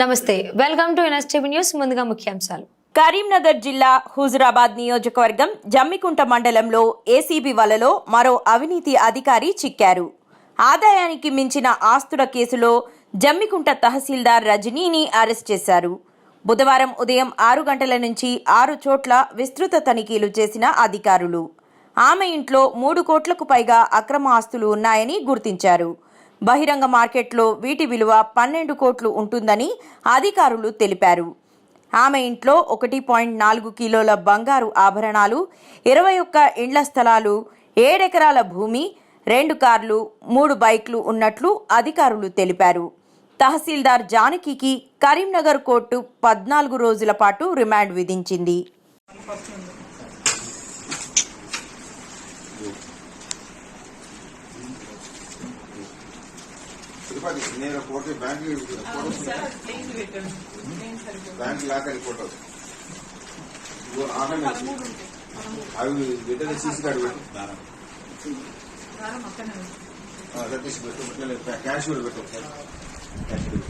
నమస్తే welcome to NSTV news ముందుగా ముఖ్యాంశాలు. కరీంనగర్ జిల్లా హుజురాబాద్ నియోజకవర్గం జమ్మికుంట మండలంలో ఏసీబీ వలలో మరో అవినీతి అధికారి చిక్కారు. ఆదాయానికి మించిన ఆస్తుల కేసులో జమ్మికుంట తహసీల్దార్ రజనీని అరెస్ట్ చేశారు. బుధవారం ఉదయం ఆరు గంటల నుంచి ఆరు చోట్ల విస్తృత తనిఖీలు చేసిన అధికారులు. ఆమె ఇంట్లో మూడు కోట్లకు పైగా అక్రమ ఆస్తులు ఉన్నాయని గుర్తించారు. బహిరంగ మార్కెట్లో వీటి విలువ పన్నెండు కోట్లు ఉంటుందని అధికారులు తెలిపారు. ఆమె ఇంట్లో ఒకటి పాయింట్ నాలుగు కిలోల బంగారు ఆభరణాలు ఇరవై ఒక్క ఇండ్ల స్థలాలు ఏడెకరాల భూమి రెండు కార్లు మూడు బైక్లు ఉన్నట్లు అధికారులు తెలిపారు. తహసీల్దార్ జానకికి కరీంనగర్ కోర్టు పద్నాలుగు రోజుల పాటు రిమాండ్ విధించింది. తిరుపతి నేను photo bank bank locker photo. ఇదిగో ఆమె అవి పెట్టే సీసీ కార్డు పెట్టు. పెట్టు. క్యాష్ పెట్టు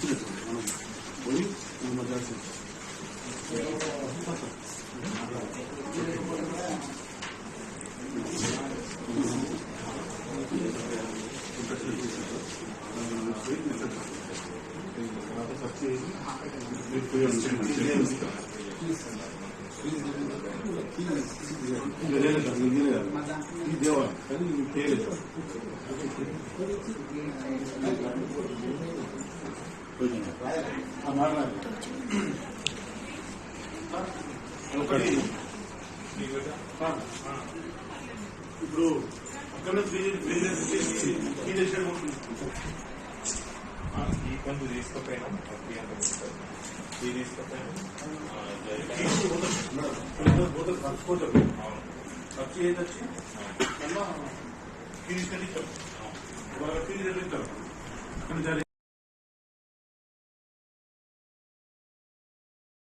엎드려서 나는 Thank you. తీసుకుపోయినా త్రీ హండ్రెడ్ ఈ తీసుకుపోయినా పోతే ఖర్చు పోతుంది ఖర్చు ఏది వచ్చి మళ్ళా తీసుకెళ్ళి ఇచ్చాం వాళ్ళ ఫీజు ఇచ్చారు